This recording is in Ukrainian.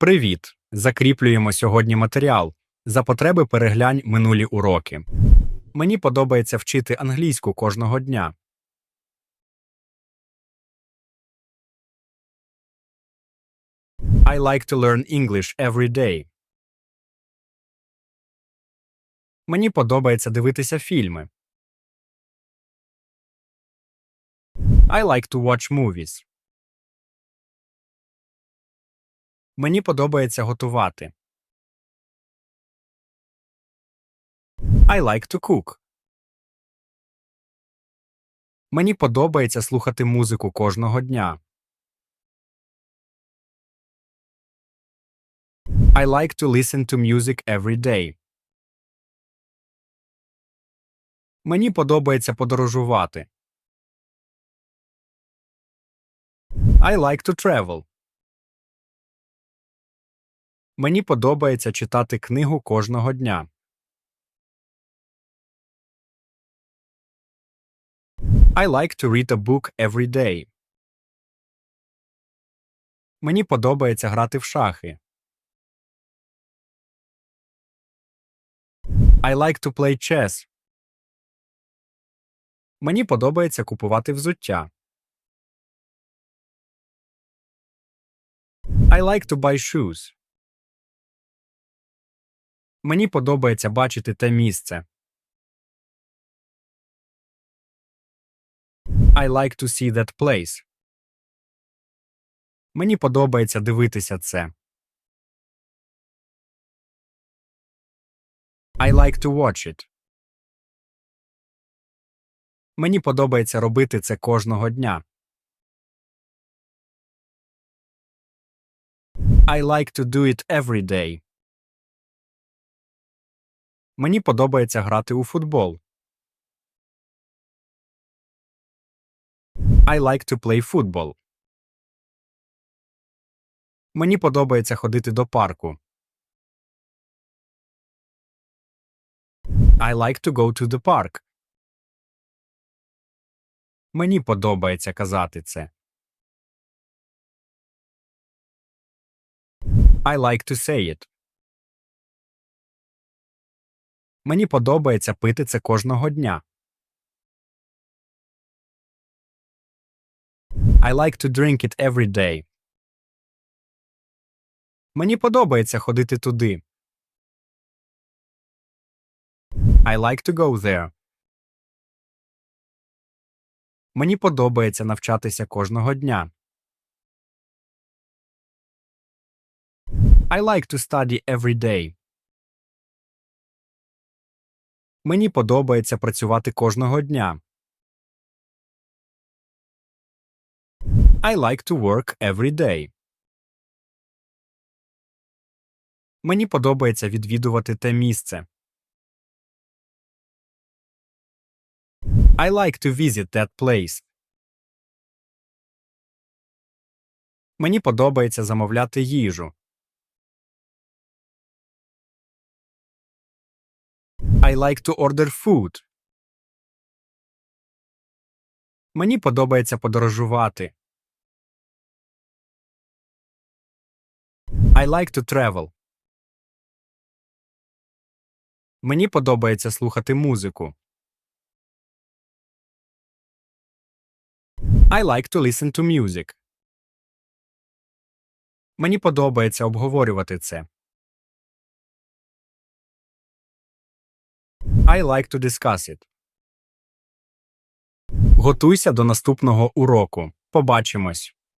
Привіт! Закріплюємо сьогодні матеріал. За потреби переглянь минулі уроки. Мені подобається вчити англійську кожного дня. I like to learn English every day. Мені подобається дивитися фільми. I like to watch movies. Мені подобається готувати. I like to cook. Мені подобається слухати музику кожного дня. I like to listen to music every day. Мені подобається подорожувати. I like to travel. Мені подобається читати книгу кожного дня. I like to read a book every day. Мені подобається грати в шахи. I like to play chess. Мені подобається купувати взуття. I like to buy shoes. Мені подобається бачити те місце. I like to see that place. Мені подобається дивитися це. I like to watch it. Мені подобається робити це кожного дня. I like to do it every day. Мені подобається грати у футбол. I like to play football. Мені подобається ходити до парку. I like to go to the park. Мені подобається казати це. I like to say it. Мені подобається пити це кожного дня. I like to drink it every day. Мені подобається ходити туди. I like to go there. Мені подобається навчатися кожного дня. I like to study every day. Мені подобається працювати кожного дня. I like to work every day. Мені подобається відвідувати те місце. I like to visit that place. Мені подобається замовляти їжу. I like to order food. Мені подобається подорожувати. I like to travel. Мені подобається слухати музику. I like to listen to music. Мені подобається обговорювати це. I like to discuss it. Готуйся до наступного уроку. Побачимось.